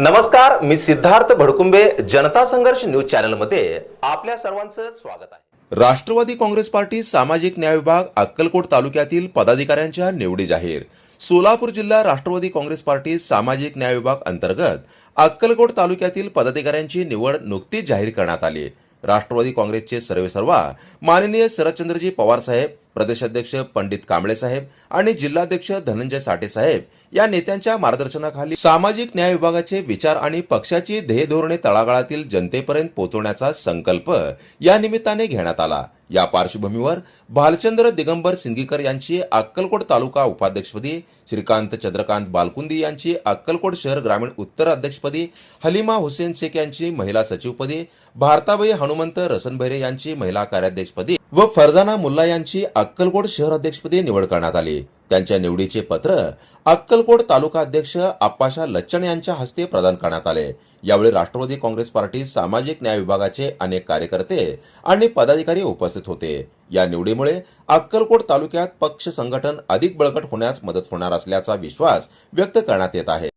नमस्कार मी सिद्धार्थ भडकुंबे जनता संघर्ष न्यूज चॅनलमध्ये आपल्या सर्वांचं स्वागत आहे. राष्ट्रवादी काँग्रेस पार्टी सामाजिक न्याय विभाग अक्कलकोट तालुक्यातील पदाधिकाऱ्यांच्या निवडी जाहीर. सोलापूर जिल्हा राष्ट्रवादी काँग्रेस पार्टी सामाजिक न्याय विभाग अंतर्गत अक्कलकोट तालुक्यातील पदाधिकाऱ्यांची निवड नुकतीच जाहीर करण्यात आली. राष्ट्रवादी काँग्रेसचे सर्वेसर्वा माननीय शरदचंद्रजी पवार साहेब प्रदेशाध्यक्ष पंडित कांबळे साहेब आणि जिल्हाध्यक्ष धनंजय साठे साहेब या नेत्यांच्या मार्गदर्शनाखाली सामाजिक न्याय विभागाचे विचार आणि पक्षाची ध्येय धोरणे तळागाळातील जनतेपर्यंत पोहोचवण्याचा संकल्प या निमित्ताने घेण्यात आला. या पार्श्वभूमीवर भालचंद्र दिगंबर सिंगीकर यांची अक्कलकोट तालुका उपाध्यक्षपदी श्रीकांत चंद्रकांत बालकुंदी यांची अक्कलकोट शहर ग्रामीण उत्तर अध्यक्षपदी हलिमा हुसेन शेख यांची महिला सचिवपदी भारताबाई हनुमंत रसनभैरे यांची महिला कार्याध्यक्षपदी व फरजाना मुल्ला यांची अक्कलकोट शहर अध्यक्षपदी निवड करण्यात आली. त्यांच्या निवडीचे पत्र अक्कलकोट तालुका अध्यक्ष आप्पाशा लच्चण यांच्या हस्ते प्रदान करण्यात आले. यावेळी राष्ट्रवादी काँग्रेस पार्टी सामाजिक न्याय विभागाचे अनेक कार्यकर्ते आणि पदाधिकारी उपस्थित होते. या निवडीमुळे अक्कलकोट तालुक्यात पक्ष संघटन अधिक बळकट होण्यास मदत होणार असल्याचा विश्वास व्यक्त करण्यात येत आहे.